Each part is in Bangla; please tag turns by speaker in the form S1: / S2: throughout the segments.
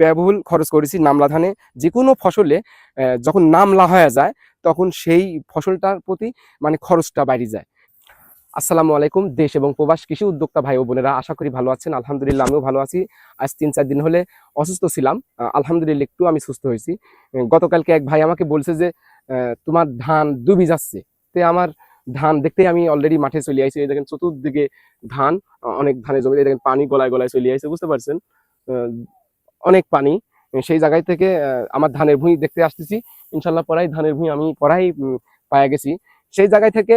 S1: ব্যয়বহুল খরচ করেছি নামলা ধানে। যে কোনো ফসলে যখন নামলা হয়ে যায়, তখন সেই ফসলটার প্রতি মানে খরচটা বাইরে যায়। আসসালামু আলাইকুম, দেশ এবং প্রবাস কৃষি উদ্যোক্তা ভাই ও বোনেরা, আশা করি ভালো আছেন। আলহামদুলিল্লাহ, আমিও ভালো আছি। আজ তিন চার দিন হলে অসুস্থ ছিলাম। আলহামদুলিল্লাহ, একটু আমি সুস্থ হয়েছি। গতকালকে এক ভাই আমাকে বলছে যে তোমার ধান ডুবি যাচ্ছে। তে আমার ধান দেখতে আমি অলরেডি মাঠে চলে আইছি। এই দেখেন চতুর্দিকে ধান অনেক ধানের জমি দেখেন পানি গলায় গলায় চলে আইছে, বুঝতে পারছেন? অনেক পানি। সেই জায়গায় থেকে আমার ধানের ভুঁই দেখতে আসতেছি। ইনশাল্লাহ পরাই ধানের ভুঁই আমি পরাই পায়া গেছি। সেই জায়গায় থেকে,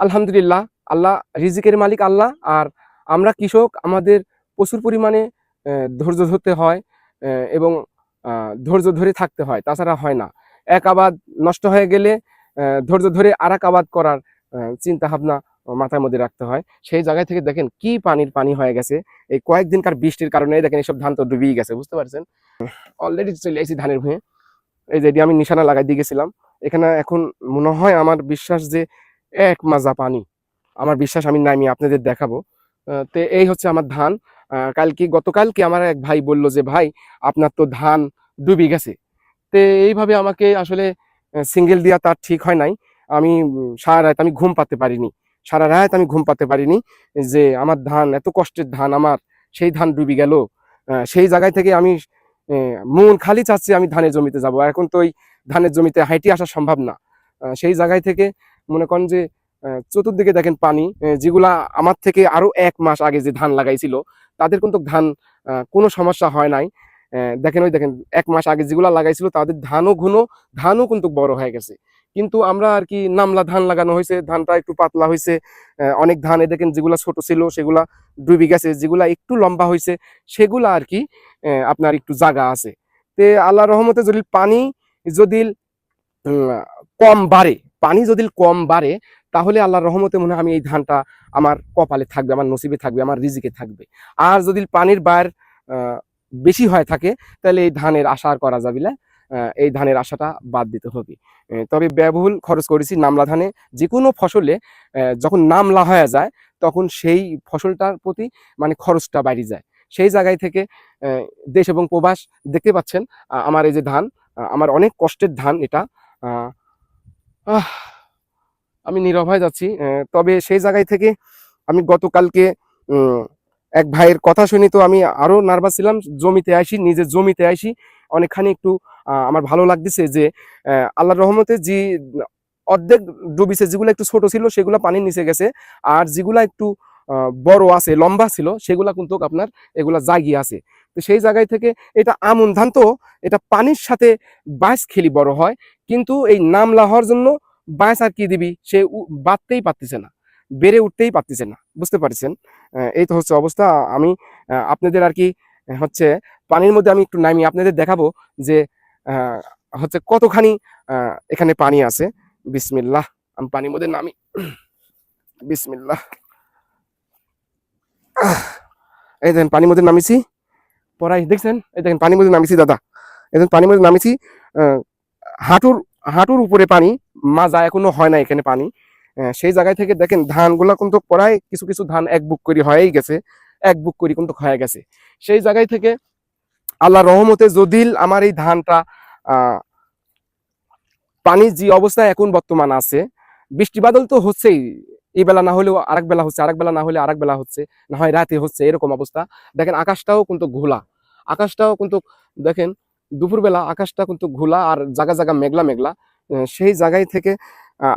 S1: আলহামদুলিল্লাহ, আল্লাহ রিজিকের মালিক আল্লাহ। আর আমরা কৃষক, আমাদের প্রচুর পরিমাণে ধৈর্য ধরতে হয় এবং ধৈর্য ধরে থাকতে হয়, তাছাড়া হয় না। এক আবাদ নষ্ট হয়ে গেলে ধৈর্য ধরে আর এক আবাদ করার চিন্তা ভাবনা মাথার মধ্যে রাখতে হয়। সেই জায়গায় থেকে দেখেন কি পানির পানি হয়ে গেছে। এই কয়েকদিনকার বৃষ্টির কারণে দেখেন এইসব ধান তো ডুবিয়ে গেছে, বুঝতে পারছেন? অলরেডি চলে আসি ধানের ভুঁয়ে এই যে এটি আমি নিশানা লাগাই দিয়ে গেছিলাম। এখানে এখন মনে হয় আমার বিশ্বাস যে এক মাজা পানি। আমার বিশ্বাস আমি নামি আপনাদের দেখাবো। তো এই হচ্ছে আমার ধান। কালকে, গতকালকে আমার এক ভাই বলল যে, ভাই, আপনার তো ধান ডুবে গেছে। তো এইভাবে আমাকে আসলে সিঙ্গেল দেওয়া তার ঠিক হয় নাই। আমি সারা রাত আমি ঘুম পাতে পারিনি। সারা রাত আমি ঘুম পাতে পারিনি যে আমার ধান, এত কষ্টের ধান আমার, সেই ধান ডুবে গেল। সেই জায়গায় থেকে আমি মন খালি চাচ্ছি আমি ধানের জমিতে যাব। এখন তো ওই ধানের জমিতে হাইটি আসা সম্ভব না। সেই জায়গায় থেকে মনে করেন যে চতুর্দিকে দেখেন পানি যেগুলা আমার থেকে আরও এক মাস আগে যে ধান লাগাইছিল, তাদের কিন্তু ধান কোনো সমস্যা হয় নাই। দেখেন ওই দেখেন, এক মাস আগে যেগুলা লাগাইছিল, তাদের ধানও ঘুনো, ধানও কিন্তু বড় হয়ে গেছে। কিন্তু আমরা আর কি নামলা ধান লাগানো হয়েছে, ধানটা একটু পাতলা হয়েছে। অনেক ধান দেখেন যেগুলা ছোট ছিল, সেগুলা ডুবে গেছে, যেগুলা একটু লম্বা হয়েছে, সেগুলা আর কি আপনার একটু জাগা আছে। তে আল্লাহ রহমতে যদি পানি যদি কম বাড়ে, পানি যদি কম বাড়ে, তাহলে আল্লাহর রহমতে মনে হয় আমি এই ধানটা আমার কপালে থাকবে, আমার নসিবে থাকবে, আমার রিজিকে থাকবে। আর যদি পানির বার বেশি হয়ে থাকে, তাহলে এই ধানের আশা আর করা যাবে এই ধানের আশাটা বাদ দিতে হবে। তবে ব্যয়বহুল খরচ করেছি নামলা ধানে। যে কোনো ফসলে যখন নামলা হয়ে যায়, তখন সেই ফসলটার প্রতি মানে খরচটা বাইরে যায়। সেই জায়গায় থেকে দেশ এবং প্রবাস দেখতে পাচ্ছেন আমার এই যে ধান আমার অনেক কষ্টের ধান এটা আমি নীরব হয়ে যাচ্ছি। তবে সেই জায়গায় থেকে আমি গতকালকে এক ভাইয়ের কথা শুনি তো আমি আরও নার্ভাস ছিলাম, জমিতে আসি নিজের জমিতে আসি অনেকখানি একটু আমার ভালো লাগতেছে যে আল্লাহর রহমতে যে অর্ধেক ডুবিছে, যেগুলো একটু ছোট ছিল, সেগুলো পানির নিচে গেছে। আর যেগুলা একটু বড় আছে, লম্বা ছিল, সেগুলা কিন্তু আপনার এগুলা জাগিয়ে আছে। তো সেই জায়গায় থেকে এটা আমন ধান তো, এটা পানির সাথে বাঁশ খেলি বড় হয়, কিন্তু এই নামলা হওয়ার জন্য বাঁশ আর কি দিবি, সে বাড়তেই পারতেছে না, বেড়ে উঠতেই পারতেছে না, বুঝতে পারছেন? এই তো হচ্ছে অবস্থা। আমি আপনাদের আর কি, হচ্ছে, পানির মধ্যে আমি একটু নামি, আপনাদের দেখাবো যে হচ্ছে কতখানি এখানে পানি আছে। বিসমিল্লাহ, আমি পানির মধ্যে নামি। বিসমিল্লাহ। এই দেখেন, পানির মধ্যে নামিছি। পড়াই, দেখছেন? এই দেখেন, পানির মধ্যে নামিছি, দাদা। এই পানির মধ্যে নামিছি। হাঁটুর হাঁটুর উপরে পানি মাজা এখনও হয় না এখানে পানি। সেই জায়গায় থেকে দেখেন, ধানগুলা কিন্তু প্রায় কিছু কিছু ধান এক বুক করি হয়েই গেছে। এক বুক করি কিন্তু হয়ে গেছে। সেই জায়গায় থেকে আল্লাহ রহমতে যদিল আমার এই ধানটা পানির যে অবস্থা এখন বর্তমান আছে, বৃষ্টি বাদল তো হচ্ছেই, এই বেলা না হলেও আরেক বেলা হচ্ছে, আরেক বেলা না হলে আরেক বেলা হচ্ছে, না হয় রাতে হচ্ছে, এরকম অবস্থা। দেখেন আকাশটাও কিন্তু ঘোলা, আকাশটাও কিন্তু, দেখেন দুপুরবেলা আকাশটা কিন্তু ঘোলা আর জায়গা জায়গা মেঘলা মেঘলা সেই জায়গায় থেকে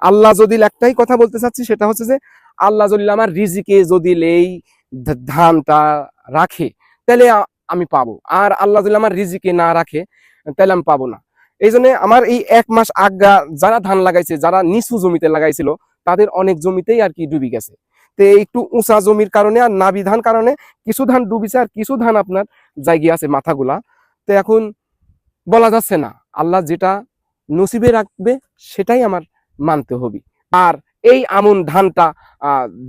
S1: আল্লাহ যদি একটাই কথা বলতে চাচ্ছি, সেটা হচ্ছে যে, আল্লাহ যদি আমার রিজিকে যদি এই ধানটা রাখে, তাহলে আমি পাবো। আর আল্লাহ যদি আমার রিজিকে না রাখে, তাহলে আমি পাবো না। এই জন্য আমার এই এক মাস আগা যারা ধান লাগাইছে, যারা নিচু জমিতে লাগাইছিল, তাদের অনেক জমিতেই আর কি ডুবি গেছে। তো একটু উঁচা জমির কারণে আর নাবি ধান কারণে কিছু ধান ডুবিছে আর কিছু ধান আপনার জায়গায় আছে মাথাগুলা। তো এখন বলা যাচ্ছে না, আল্লাহ যেটা নসিবে রাখবে, সেটাই আমার মানতে হবে। আর এই আমন ধানটা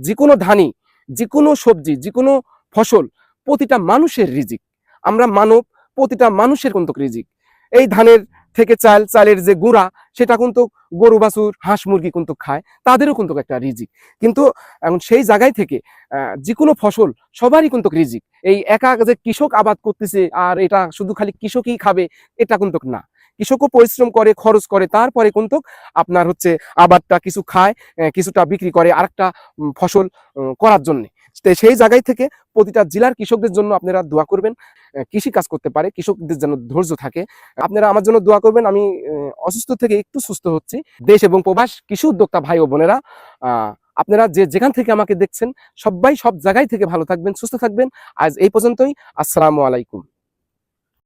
S1: যে কোনো ধানই যে কোনো সবজি যে কোনো ফসল, প্রতিটা মানুষের রিজিক। আমরা মানব প্রতিটা মানুষের কিন্তু রিজিক। এই ধানের থেকে চাল, চালের যে গুঁড়া, সেটা কিন্তু গরু, বাছুর, হাঁস, মুরগি কিন্তু খায়। তাদেরও কিন্তু একটা রিজিক। কিন্তু, এখন সেই জায়গায় থেকে যে কোনো ফসল সবারই কিন্তু রিজিক। এই একা যে কৃষক আবাদ করতেছে আর এটা শুধু খালি কৃষকই খাবে, এটা কিন্তু না। কৃষকও পরিশ্রম করে, খরচ করে, তারপরে কিন্তু আপনার হচ্ছে আবাদটা কিছু খায় কিছুটা বিক্রি করে আরেকটা ফসল করার জন্য। সেই জায়গায় থেকে প্রতিটা জেলার কৃষকদের জন্য আপনারা দোয়া করবেন। কৃষি কাজ করতে পারে, কৃষকদের যেন ধৈর্য থাকে। আপনারা আমার জন্য দোয়া করবেন, আমি অসুস্থ থেকে একটু সুস্থ হচ্ছি। দেশ এবং প্রবাস কৃষি উদ্যোক্তা ভাই ও বোনেরা আপনারা যে যেখান থেকে আমাকে দেখছেন, সবাই সব জায়গায় থেকে ভালো থাকবেন, সুস্থ থাকবেন। আজ এই পর্যন্তই, আসসালামু আলাইকুম।